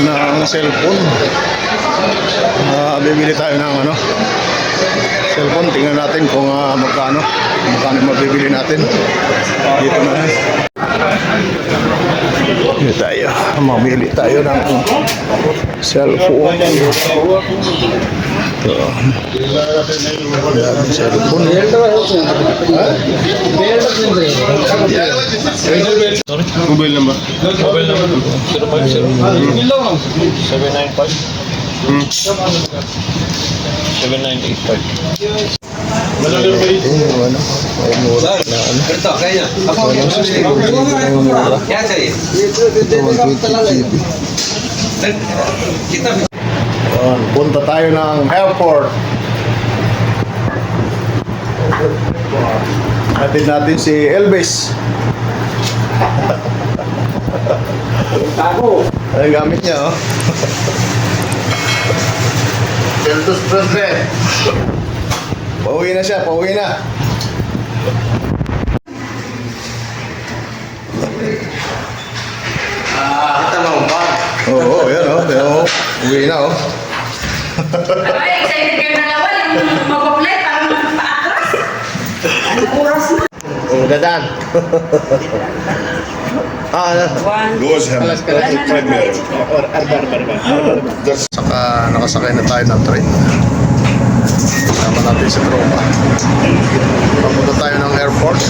ng cellphone. Ah, bibili tayo ng ano, cellphone. Tingnan natin kung ah, magkano. Magkano mabibili natin. Dito na. Dito tayo. Mamili tayo ng cellphone. Ito. Yan, cellphone. Mobile number. Mobile number 050 795 7985. Yung ano, ay mura na ano. Ito, kaya. Ako, Walang 60 GB na yung mura. Kaya sa'yo. Ito 120 GB. Kita Ayan, punta tayo ng airport. Hatid natin si Elvis. Tago. Ano yung gamit niya, oh? Elvis President. Pauwi na siya, pauwi na. Ah, kita mo ba? Oo, oh, yan, oh. Yan, oh. Uwi na, oh. Ay, excited kayo dalawa. Yung mag-apply, parang paatras. Ano oras na? Oh, dadan. ah, ano? Doors have five minutes. Saka nakasakay na tayo ng train. Kasama natin si tropa. Papunta tayo ng airport.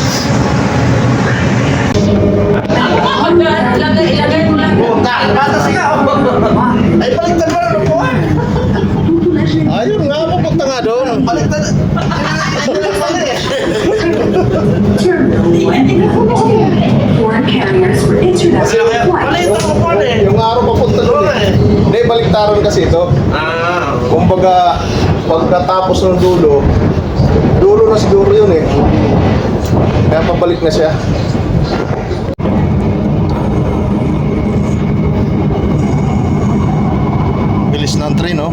Ilagay, ilagay mo lang. Ay, baliktad mo na po. Ayun nga, papunta doon. Baliktad. Foreign carriers were introduced flights. Yung araw papunta doon eh. Hindi, baliktaran kasi ito. Ah, Kumbaga, pagkatapos ng dulo, dulo na siguro yun eh. Kaya pabalik na siya. Bilis ng train, no?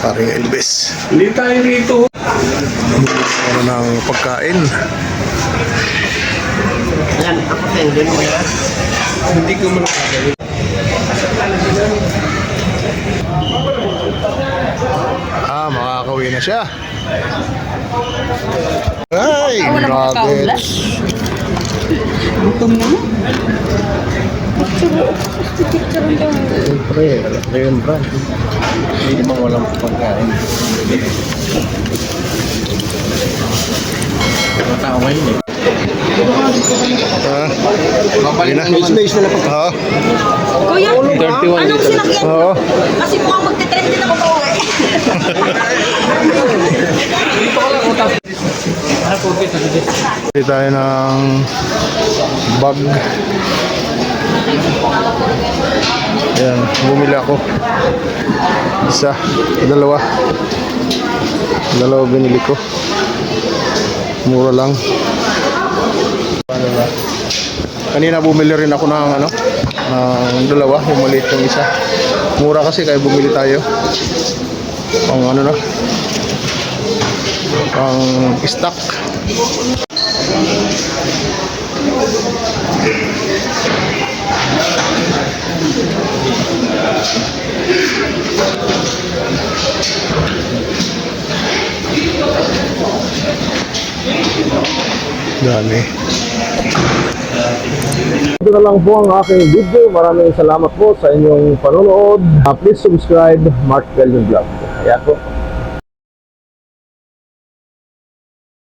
Paring Elvis. hindi tayo rito. Ano ng pagkain. Yan, ako tayo din mo yan. Hindi ko man gagawin. Ah, makakauwi na siya. Ay, grabe. Siyempre, alam ko yun, Brad. Hindi naman walang pagkain. Tao ngayon eh. Ah, Mabalik na. na space na lang. Oo. Kuya, anong sinakyan Oo. mo? Kasi mukhang magte-trend din ako pa uwi. Bili tayo ng bag. Ayan, bumili ako. Isa, dalawa. Dalawa binili ko. Mura lang. Ano ba? Kanina bumili rin ako ng ano, ng dalawa, yung maliit yung isa. Mura kasi kaya bumili tayo. Pang ano na, pang stock. Dami. Ito na lang po ang aking video. Maraming salamat po sa inyong panonood. Uh, please subscribe Mark Galion Vlog. Kaya po.